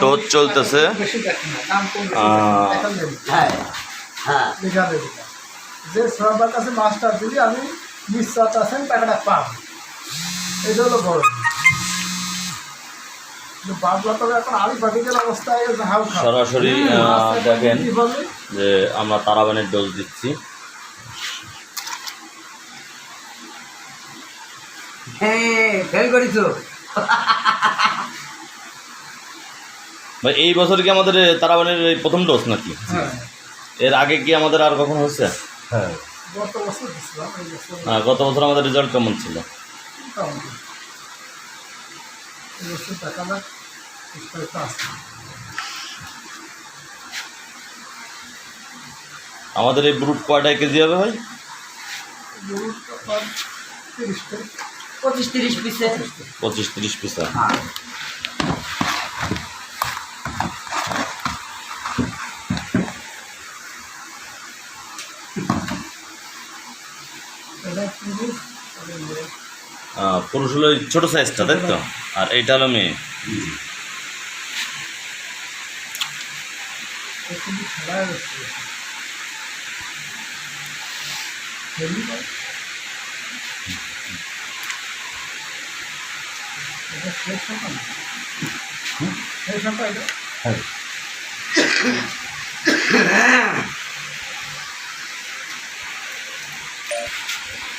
Dose চলতেছে। হ্যাঁ হ্যাঁ। লিখা যে সবার কাছে দিলি আমি আছেন টাকাটা পাব। এটা হলো বড় সরাসরি আহ, দেখেন যে আমরা তারাবানের ডোজ দিচ্ছি। হ্যাঁ ফেল করিস ভাই এই বছর কি আমাদের তারাবানের এই প্রথম ডোজ নাকি? হ্যাঁ। এর আগে কি আমাদের আর কখন হচ্ছে হ্যাঁ। আহ, গত বছর আমাদের রেজাল্ট কেমন ছিল? আমাদের এই ব্রুট কয়টায় কেজি হবে ভাই? পঁচিশ তিরিশ পিসে পঁচিশ তিরিশ পিসা পুরুষ হলো ছোটো সাইজটা তাই তো? আর এইটা হলো মেয়ে। ও え?